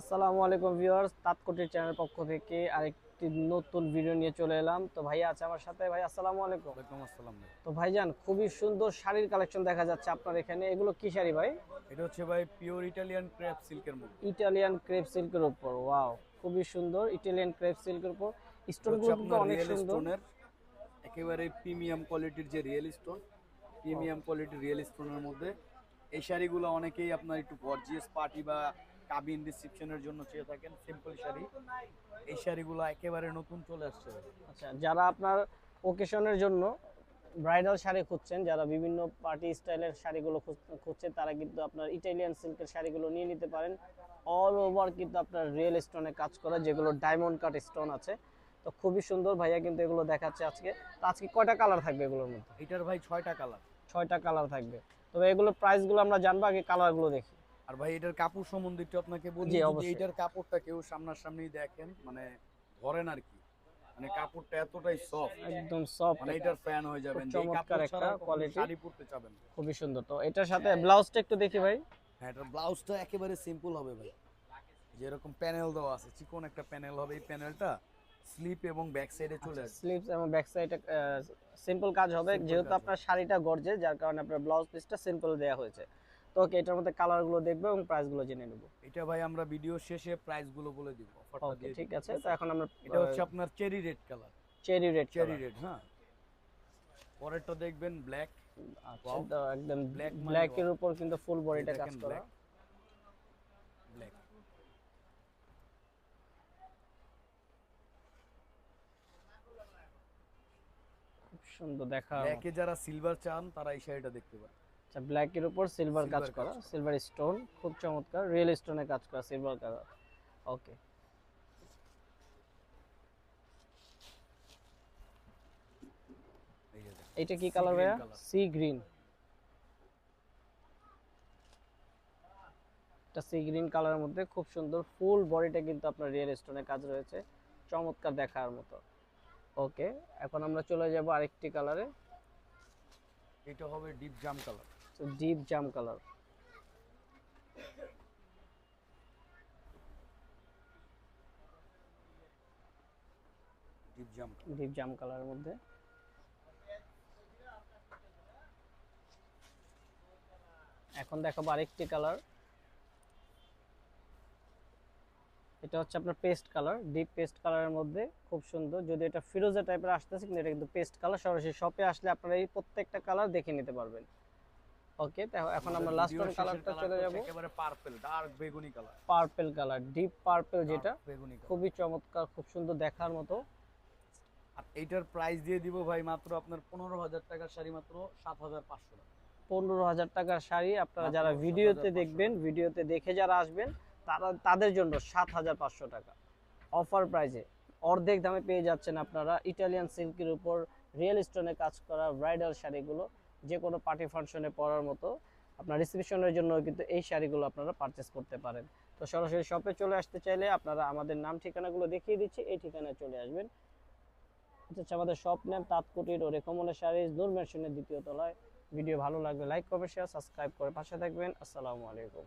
আসসালামু আলাইকুম viewers তাৎকটির channel পক্ষ থেকে আরেকটি নতুন ভিডিও নিয়ে চলে এলাম। তো ভাইয়া আছে আমার সাথে। ভাই আসসালামু আলাইকুম। ওয়ালাইকুম আসসালাম ভাই। তো ভাইজান খুবই সুন্দর শাড়ির কালেকশন দেখা যাচ্ছে আপনার এখানে। এগুলো কি শাড়ি ভাই? এটা হচ্ছে ভাই পিওর ইটালিয়ান ক্রেপ সিল্কের মধ্যে। ইটালিয়ান ক্রেপ সিল্কের উপর ওয়াও খুবই সুন্দর ইটালিয়ান ক্রেপ সিল্কের উপর। স্টোনগুলো কিন্তু অনেক সুন্দর। একেবারে প্রিমিয়াম কোয়ালিটির যে রিয়েল স্টোন প্রিমিয়াম কোয়ালিটির রিয়েল স্টোনের মধ্যে। এই শাড়িগুলো অনেকেই আপনার একটু গর্জিয়াস পার্টি বা কাবিন রিসেপশনের জন্য চেয়ে থাকেন সিম্পল শাড়ি। এই শাড়িগুলো একেবারে নতুন চলে আসছে। আচ্ছা যারা আপনার ওকেশনের জন্য ব্রাইডাল শাড়ি খুঁজছেন যারা বিভিন্ন পার্টি স্টাইলের শাড়িগুলো খুঁজ- খুঁজছেন তারা কিন্তু আপনার ইটালিয়ান সিল্কের শাড়িগুলো নিয়ে নিতে পারেন। অল ওভার কিন্তু আপনার রিয়েল স্টোনে কাজ করা যেগুলো ডায়মন্ড কাট স্টোন আছে। তো খুবই সুন্দর ভাইয়া কিন্তু এগুলো দেখাচ্ছে আজকে। তো আজকে কয়টা কালার থাকবে এগুলোর মধ্যে? এটার ভাই ছয়টা কালার ছয়টা কালার থাকবে। তবে এগুলোর প্রাইসগুলো আমরা জানব আগে কালারগুলো দেখি। আর ভাই এটার কাপড় সম্বন্ধে একটু আপনাকে বলি অবশ্যই। এটার কাপড়টা কেউ সামনাসামনি দেখেন মানে ধরেন আর কি মানে কাপড়টা এতটাই সফট একদম সফট মানে এটার ফ্যান হয়ে যাবেন এই কাপড় একটা ছাড়া কখনো শাড়ি পরতে চাবেন। খুবই সুন্দর। তো এটার সাথে ব্লাউজটা একটু দেখি ভাই। হ্যাঁ এটার ব্লাউজটা একেবারে সিম্পল হবে ভাই। যেরকম প্যানেল দেওয়া আছে চিকন একটা প্যানেল হবে এই প্যানেলটা স্লিপ এবং ব্যাক সাইডে চলে আসবে। স্লিভস এবং ব্যাক সাইডে সিম্পল কাজ হবে যেহেতু আপনার শাড়িটা গর্জে যার কারণে আপনার ব্লাউজ পিসটা সিম্পল দেওয়া হয়েছে। তো ওকে এটার মধ্যে কালারগুলো দেখব এবং প্রাইসগুলো জেনে নেব। এটা ভাই আমরা ভিডিও শেষে প্রাইসগুলো বলে দিব ওকে ঠিক আছে। তো এখন আমরা এটা হচ্ছে আপনার cherry red colour cherry red cherry red হ্যাঁ। পরেরটা দেখবেন ব্ল্যাক আচ্ছা. একদম মানে ব্ল্যাক এর উপর কিন্তু ফুল বডিটা কাজ করা। ব্ল্যাক খুব সুন্দর দেখা ব্ল্যাকে যারা সিলভার চান তারা এই শাড়িটা দেখতে পারেন। আচ্ছা ব্ল্যাক এর উপর সিলভার কাজ করা সিলভার স্টোন খুব চমৎকার রিয়েল স্টোনে কাজ করা সিলভার কালার ওকে। এটা কি কালার ভাইয়া? সি গ্রিন এটা সি গ্রিন কালারের মধ্যে খুব সুন্দর ফুল বডিটা কিন্তু আপনার রিয়েল স্টোনে কাজ রয়েছে চমৎকার দেখার মতো। ওকে এখন আমরা চলে যাব আরেকটি কালারে এটা হবে ডিপ জাম কালার ডিপ জাম কালার ডিপ জাম ডিপ জাম কালারের মধ্যে। এখন দেখাবো আরেকটি কালার এটা হচ্ছে আপনার পেস্ট কালার ডিপ পেস্ট কালারের মধ্যে খুব সুন্দর। যদি এটা ফিরোজা টাইপের আসতেছে কিন্তু এটা কিন্তু পেস্ট কালার সরাসরি শপে আসলে আপনারা এই প্রত্যেকটা কালার দেখে নিতে পারবেন। ওকে এখন আমরা লাস্ট ওয়ান কালারটা চলে যাব। একেবারে পার্পল ডার্ক বেগুনি colour purple colour deep purple যেটা বেগুনি খুবই চমৎকার খুব সুন্দর দেখার মতো। আর এইটার প্রাইস দিয়ে দিব ভাই মাত্র আপনার পনেরো হাজার টাকার শাড়ি মাত্র সাত হাজার পাঁচশো টাকা। পনেরো হাজার টাকার শাড়ি আপনারা যারা ভিডিওতে দেখবেন ভিডিওতে দেখে যারা আসবেন তারা তাদের জন্য সাত হাজার পাঁচশো টাকা। অফার প্রাইজে অর্ধেক দামে পেয়ে যাচ্ছেন আপনারা ইটালিয়ান সিল্কের উপর রিয়েল স্টোনে কাজ করা ব্রাইডাল শাড়িগুলো। যে কোনো পার্টি ফাংশনে পরার মতো আপনার রিসেপশনের জন্য কিন্তু এই শাড়িগুলো আপনারা পারচেস করতে পারেন। তো সরাসরি শপে চলে আসতে চাইলে আপনারা আমাদের নাম, ঠিকানাগুলো দেখিয়ে দিচ্ছি, এই ঠিকানায় চলে আসবেন। হচ্ছে আমাদের শপ নেম তাঁতকুটির ও রেকমনের শাড়ি, নূর মেশিনের দ্বিতীয় তলায়। ভিডিও ভালো লাগলে লাইক করবে শেয়ার সাবস্ক্রাইব করে পাশে থাকবেন। আসসালামু আলাইকুম।